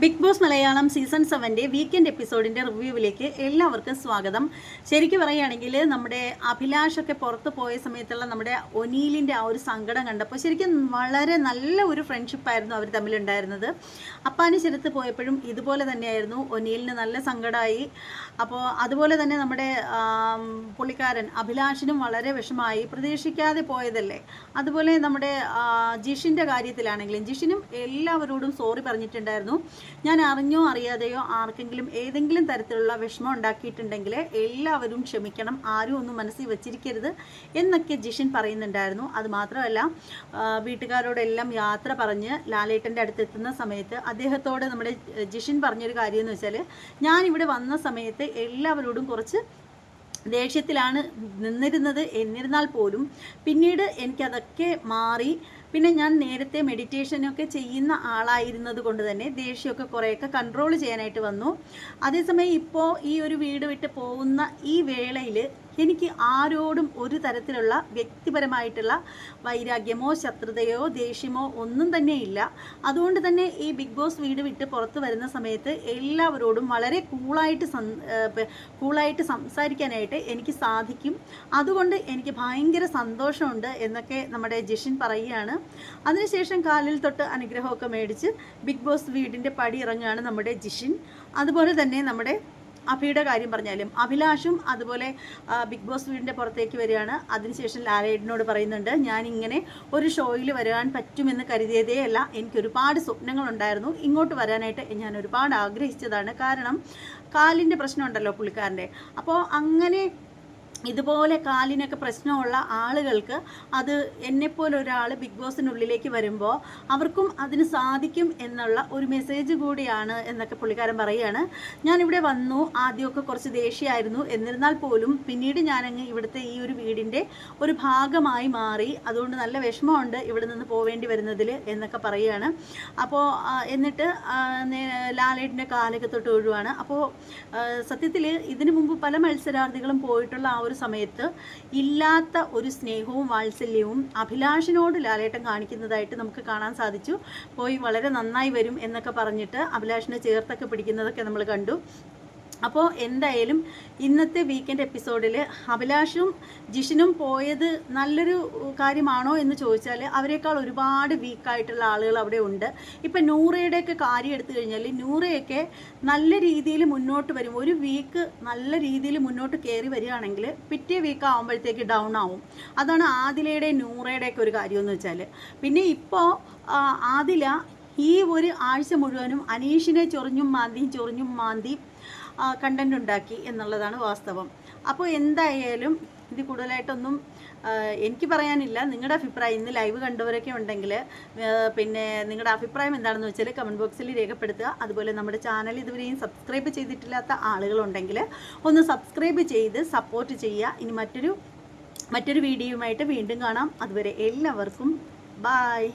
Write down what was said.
Big boss Malayalam season സെവന്റെ weekend എപ്പിസോഡിന്റെ റിവ്യൂവിലേക്ക് എല്ലാവർക്കും സ്വാഗതം. ശരിക്കും പറയുകയാണെങ്കിൽ നമ്മുടെ അഭിലാഷൊക്കെ പുറത്ത് പോയ സമയത്തുള്ള നമ്മുടെ ഒനീലിന്റെ ആ ഒരു സങ്കടം കണ്ടപ്പോൾ ശരിക്കും വളരെ നല്ല ഒരു ഫ്രണ്ട്ഷിപ്പായിരുന്നു അവർ തമ്മിലുണ്ടായിരുന്നത്. അപ്പാന് ചെറുത്ത് പോയപ്പോഴും ഇതുപോലെ തന്നെയായിരുന്നു. ഒനീലിന് നല്ല സങ്കടമായി. അപ്പോൾ അതുപോലെ തന്നെ നമ്മുടെ പുള്ളിക്കാരൻ അഭിലാഷിനും വളരെ വിഷമായി പ്രതീക്ഷിക്കാതെ പോയതല്ലേ? അതുപോലെ നമ്മുടെ ജിഷിന്റെ കാര്യത്തിലാണെങ്കിലും ജിഷിനും എല്ലാവരോടും സോറി പറഞ്ഞിട്ടുണ്ടായിരുന്നു. ഞാൻ അറിഞ്ഞോ അറിയാതെയോ ആർക്കെങ്കിലും ഏതെങ്കിലും തരത്തിലുള്ള വിഷമം ഉണ്ടാക്കിയിട്ടുണ്ടെങ്കിൽ എല്ലാവരും ക്ഷമിക്കണം ആരും ഒന്നും മനസ്സിൽ വെച്ചിരിക്കരുത് എന്നൊക്കെ ജിഷൻ പറയുന്നുണ്ടായിരുന്നു. അത് മാത്രമല്ല വീട്ടുകാരോടെല്ലാം യാത്ര പറഞ്ഞ് ലാലേട്ടന്റെ അടുത്തെത്തുന്ന സമയത്ത് അദ്ദേഹത്തോട് നമ്മുടെ ജിഷൻ പറഞ്ഞൊരു കാര്യം എന്ന് വെച്ചാൽ ഞാൻ ഇവിടെ വന്ന സമയത്ത് എല്ലാവരോടും കുറച്ച് ദേഷ്യത്തിലാണ് നിന്നിരുന്നത്. എന്നിരുന്നാൽ പോലും പിന്നീട് എനിക്കതൊക്കെ മാറി പിന്നെ ഞാൻ നേരത്തെ മെഡിറ്റേഷനൊക്കെ ചെയ്യുന്ന ആളായിരുന്നത് കൊണ്ട് തന്നെ ദേഷ്യമൊക്കെ കുറേയൊക്കെ കൺട്രോൾ ചെയ്യാനായിട്ട് വന്നു. അതേസമയം ഇപ്പോൾ ഈ ഒരു വീട് വിട്ട് പോകുന്ന ഈ വേളയിൽ എനിക്ക് ആരോടും ഒരു തരത്തിലുള്ള വ്യക്തിപരമായിട്ടുള്ള വൈരാഗ്യമോ ശത്രുതയോ ദേഷ്യമോ ഒന്നും തന്നെ ഇല്ല. അതുകൊണ്ട് തന്നെ ഈ ബിഗ് ബോസ് വീട് വിട്ട് പുറത്ത് വരുന്ന സമയത്ത് എല്ലാവരോടും വളരെ കൂളായിട്ട് കൂളായിട്ട് സംസാരിക്കാനായിട്ട് എനിക്ക് സാധിക്കും. അതുകൊണ്ട് എനിക്ക് ഭയങ്കര സന്തോഷമുണ്ട് എന്നൊക്കെ നമ്മുടെ ജിഷിൻ പറയുകയാണ്. അതിനുശേഷം കാലിൽ തൊട്ട് അനുഗ്രഹമൊക്കെ മേടിച്ച് ബിഗ് ബോസ് വീടിന്റെ പടി ഇറങ്ങുകയാണ് നമ്മുടെ ജിഷിൻ. അതുപോലെ തന്നെ നമ്മുടെ അഭിയുടെ കാര്യം പറഞ്ഞാലും അഭിലാഷും അതുപോലെ ബിഗ് ബോസ് വീടിന്റെ പുറത്തേക്ക് വരികയാണ്. അതിനുശേഷം ലാലേട്ടനോട് പറയുന്നുണ്ട് ഞാൻ ഇങ്ങനെ ഒരു ഷോയിൽ വരാൻ പറ്റുമെന്ന് കരുതിയതേ അല്ല. എനിക്ക് ഒരുപാട് സ്വപ്നങ്ങളുണ്ടായിരുന്നു. ഇങ്ങോട്ട് വരാനായിട്ട് ഞാൻ ഒരുപാട് ആഗ്രഹിച്ചതാണ്. കാരണം കാലിന്റെ പ്രശ്നമുണ്ടല്ലോ പുള്ളിക്കാരന്റെ അപ്പോൾ അങ്ങനെ ഇതുപോലെ കാലിനൊക്കെ പ്രശ്നമുള്ള ആളുകൾക്ക് അത് എന്നെപ്പോലെ ഒരാൾ ബിഗ് ബോസിനുള്ളിലേക്ക് വരുമ്പോൾ അവർക്കും അതിന് സാധിക്കും എന്നുള്ള ഒരു മെസ്സേജ് കൂടിയാണ് എന്നൊക്കെ പുള്ളിക്കാരൻ പറയുകയാണ്. ഞാനിവിടെ വന്നു ആദ്യമൊക്കെ കുറച്ച് ദേഷ്യമായിരുന്നു. എന്നിരുന്നാൽ പോലും പിന്നീട് ഞാനങ്ങ് ഇവിടുത്തെ ഈ ഒരു വീടിന്റെ ഒരു ഭാഗമായി മാറി. അതുകൊണ്ട് നല്ല വിഷമമുണ്ട് ഇവിടെ നിന്ന് പോവേണ്ടി വരുന്നതിൽ എന്നൊക്കെ പറയുകയാണ്. അപ്പോൾ എന്നിട്ട് ലാലേട്ടിന്റെ കാലൊക്കെ തൊട്ട് ഒഴുവാണ്. അപ്പോൾ സത്യത്തിൽ ഇതിനു മുമ്പ് പല മത്സരാർത്ഥികളും പോയിട്ടുള്ള ആ ഒരു സമയത്ത് ഇല്ലാത്ത ഒരു സ്നേഹവും വാത്സല്യവും അഭിലാഷിനോട് ലാലേട്ടൻ കാണിക്കുന്നതായിട്ട് നമുക്ക് കാണാൻ സാധിച്ചു. പോയി വളരെ നന്നായി വരും എന്നൊക്കെ പറഞ്ഞിട്ട് അഭിലാഷിനെ ചേർത്തൊക്കെ പിടിക്കുന്നതൊക്കെ നമ്മൾ കണ്ടു. അപ്പോൾ എന്തായാലും ഇന്നത്തെ വീക്കെൻഡ് എപ്പിസോഡിൽ അഭിലാഷും ജിഷിനും പോയത് നല്ലൊരു കാര്യമാണോ എന്ന് ചോദിച്ചാൽ അവരെക്കാൾ ഒരുപാട് വീക്കായിട്ടുള്ള ആളുകൾ അവിടെ ഉണ്ട്. ഇപ്പം നൂറയുടെയൊക്കെ കാര്യം എടുത്തു കഴിഞ്ഞാൽ നൂറയൊക്കെ നല്ല രീതിയിൽ മുന്നോട്ട് വരും. ഒരു വീക്ക് നല്ല രീതിയിൽ മുന്നോട്ട് കയറി വരികയാണെങ്കിൽ പിറ്റേ വീക്ക് ആകുമ്പോഴത്തേക്ക് ഡൗൺ ആവും. അതാണ് ആദിലയുടെയും നൂറയുടെയൊക്കെ ഒരു കാര്യമെന്ന് വെച്ചാൽ പിന്നെ ഇപ്പോൾ ആദില ഈ ഒരു ആഴ്ച മുഴുവനും അനീഷിനെ ചൊറിഞ്ഞും മാന്തിയും ചൊറിഞ്ഞും മാന്തി കണ്ടന്റ് ഉണ്ടാക്കി എന്നുള്ളതാണ് വാസ്തവം. അപ്പോൾ എന്തായാലും ഇത് കൂടുതലായിട്ടൊന്നും എനിക്ക് പറയാനില്ല. നിങ്ങളുടെ അഭിപ്രായം ഇന്ന് ലൈവ് കണ്ടവരൊക്കെ ഉണ്ടെങ്കിൽ പിന്നെ നിങ്ങളുടെ അഭിപ്രായം എന്താണെന്ന് വെച്ചാൽ കമന്റ് ബോക്സിൽ രേഖപ്പെടുത്തുക. അതുപോലെ നമ്മുടെ ചാനൽ ഇതുവരെയും സബ്സ്ക്രൈബ് ചെയ്തിട്ടില്ലാത്ത ആളുകളുണ്ടെങ്കിൽ ഒന്ന് സബ്സ്ക്രൈബ് ചെയ്ത് സപ്പോർട്ട് ചെയ്യുക. ഇനി മറ്റൊരു മറ്റൊരു വീഡിയോയുമായിട്ട് വീണ്ടും കാണാം. അതുവരെ എല്ലാവർക്കും ബായ്